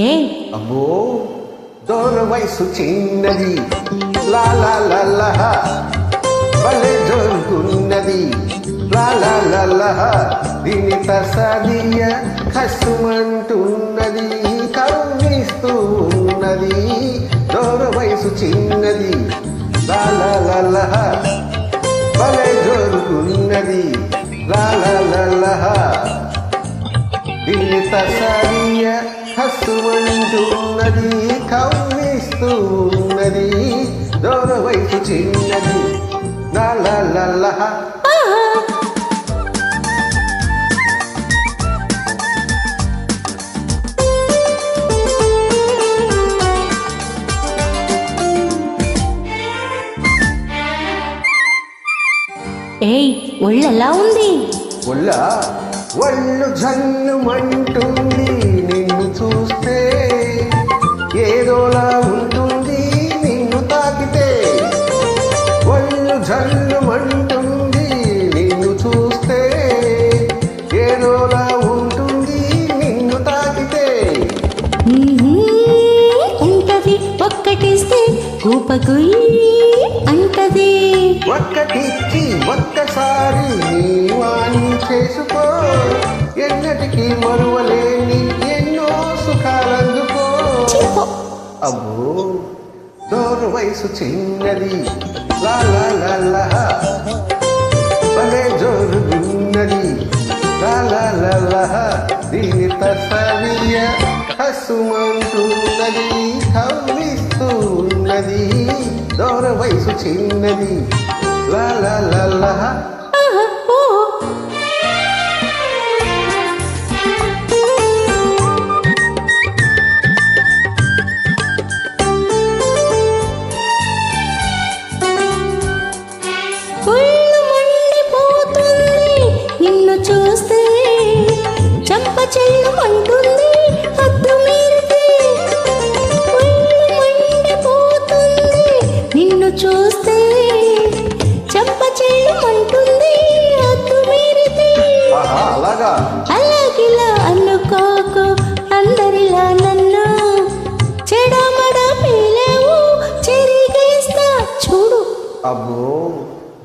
ఏ అమ్మో దోర వయసు చిన్నది లా లా లా లా భలే జరుగుతున్నది లా లా లా లా దీని తసదియ కసుమంటున్నది కవ్విస్తూ ఉన్నది దోర వయసు చిన్నది లా లా లా లా భలే జరుగుతున్నది లా లా లా లా దీని తసరియ హస్సుమంటున్నది కవ్విస్తూ ఉన్నది దూర వయసు చిన్నది. లా లా లా లా. ఏయ్ ఒళ్ళెలా ఉంది? ఒళ్ళ? ఒళ్ళు జన్నుమంటుంది. నిన్ను ఏదోలా ఉంటుంది నిన్ను తాకితే. ఉంటది ఒక్కటిస్తే కూపకు అంటది. ఒక్కటిచ్చి ఒక్కసారి నీ వాణి చేసుకో. ఎన్నటికీ మరువలేని ఎన్నో సుఖాలందుకో. అబ్బో దూర వయసు చిన్నది. లా లా లా లా. దీని తసవియ హసుమంటున్నది కవ్విస్తూ ఉన్నది దూర వయసు చిన్నది లా లా లా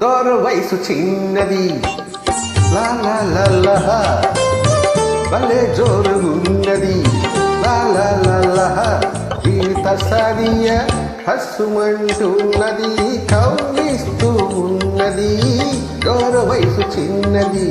దూర వయసు చిన్నది. లా లా లా లా భలే జోరుగున్నది లా లా లా లా హస్సుమంటున్నది. కవ్విస్తూ ఉన్నది. దూర వయసు చిన్నది.